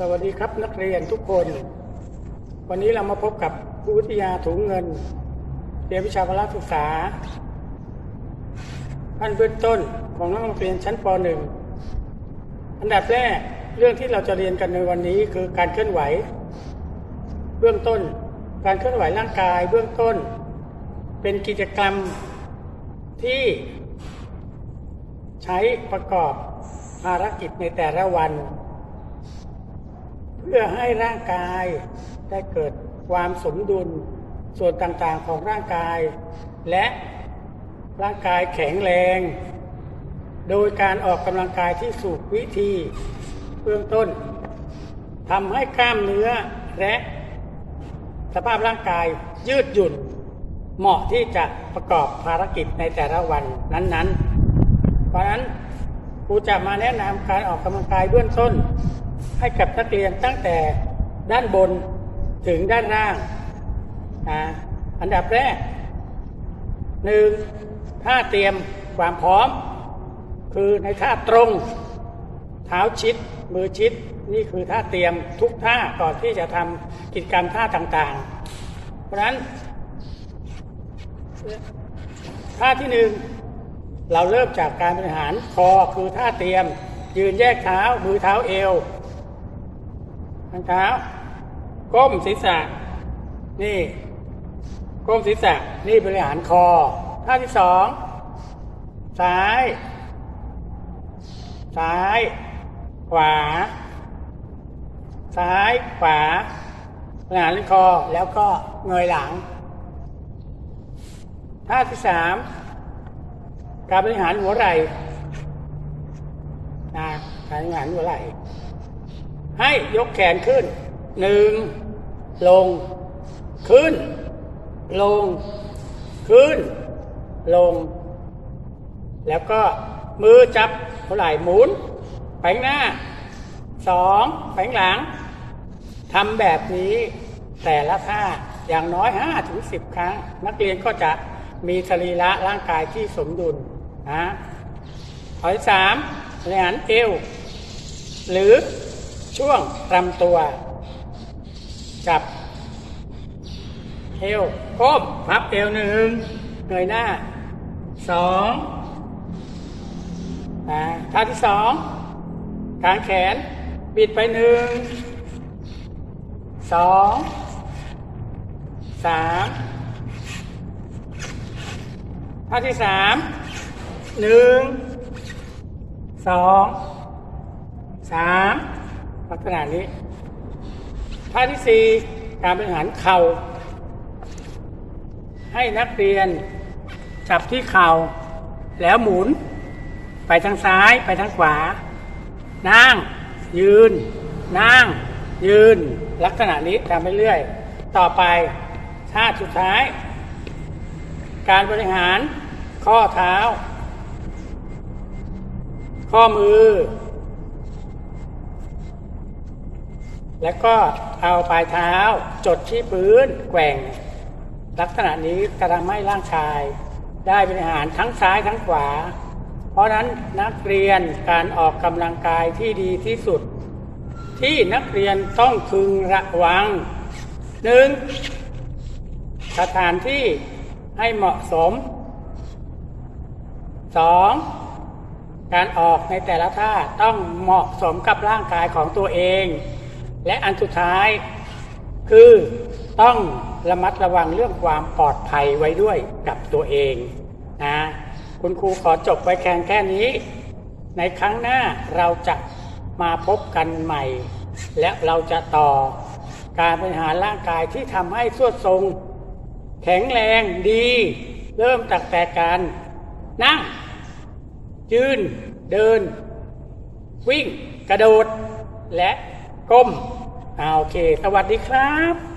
สวัสดีครับนักเรียนทุกคน วันนี้เรามาพบกับครูวิทยาถุงเงินเรียนวิชาพละศึกษาขั้นเบื้องต้นของนักเรียนชั้นป .1 อันดับแรกเรื่องที่เราจะเรียนกันในวันนี้คือการเคลื่อนไหว เบื้องต้น การเคลื่อนไหวร่างกายเบื้องต้น เป็นกิจกรรมที่ ใช้ประกอบภารกิจในแต่ละวัน เพื่อให้ร่างกายได้เกิดความสมดุลส่วนต่างๆของร่างกาย และร่างกายแข็งแรง โดยการออกกำลังกายที่สุกวิธีเบื้องต้นทำให้กล้ามเนื้อและสภาพร่างกายยืดหยุ่น เหมาะที่จะประกอบภารกิจในแต่ละวันนั้นๆ เพราะนั้นครูจะมาแนะนำการออกกำลังกายเบื้องต้น ให้กับนักเรียนตั้งแต่ด้านบนถึงด้านล่างอ่าอันดับแรกหนึ่งท่าเตรียมความพร้อม คือในท่าตรง เท้าชิด มือชิด นี่คือท่าเตรียมทุกท่าก่อนที่จะทำกิจกรรมท่าต่างๆ เพราะนั้นท่าที่หนึ่งเราเริ่มจากการบริหารคอคือท่าเตรียม ยืนแยกเท้ามือเท้าเอวางเท้า ก้มศีรษะ นี่ ก้มศีรษะ นี่บริหารคอท่าที่สองซ้าย ซ้าย ขวา ซ้าย ขวาบริหารคอแล้วก็เงยหลังท่าที่สามการบริหารหัวไหล่นะการบริหารหัวไหล่ ให้ยกแขนขึ้นหนึ่งลง ขึ้น ลง ขึ้น ลง แล้วก็มือจับหัวไหล่หมุนไปข้างหน้าสองไปข้างหลังทำแบบนี้แต่ละท่าอย่างน้อยห้าถึงสิบครั้ง นักเรียนก็จะมีสรีระร่างกายที่สมดุลนะข้อที่สามบริหารเอวหรือ ช่วงลำตัวจับเอวก้มพับเอวหนึ่งเงยหน้าสองนะท่าที่สองกางแขน บิดไปหนึ่งสองสามท่าที่สามหนึ่งสองสาม ลักษณะนี้ท่าที่สี่การบริหารเข่า ให้นักเรียนจับที่เข่า แล้วหมุน ไปทางซ้ายไปทางขวา นั่ง ยืน นั่ง ยืน ลักษณะนี้ทำไปเรื่อย ต่อไปท่าสุดท้าย การบริหารข้อเท้า ข้อมือ แล้วก็เอาปลายเท้าจดที่พื้นแกว่ง ลักษณะนี้จะทำให้ร่างกาย ได้บริหารทั้งซ้ายทั้งขวา เพราะนั้นนักเรียนการออกกำลังกายที่ดีที่สุด ที่นักเรียนต้องพึงระวังหนึ่งสถานที่ให้เหมาะสมสองการออกในแต่ละท่าต้องเหมาะสมกับร่างกายของตัวเอง และอันสุดท้าย คือต้องระมัดระวังเรื่องความปลอดภัยไว้ด้วยกับตัวเองนะคุณครูขอจบไว้แค่แค่นี้ ในครั้งหน้าเราจะมาพบกันใหม่ และเราจะต่อการบริหารร่างกายที่ทำให้สวดทรง แข็งแรงดี เริ่มจากแต่การนั่ง ยืน เดิน วิ่ง กระโดด และ ก้มอ่าโอเค สวัสดีครับ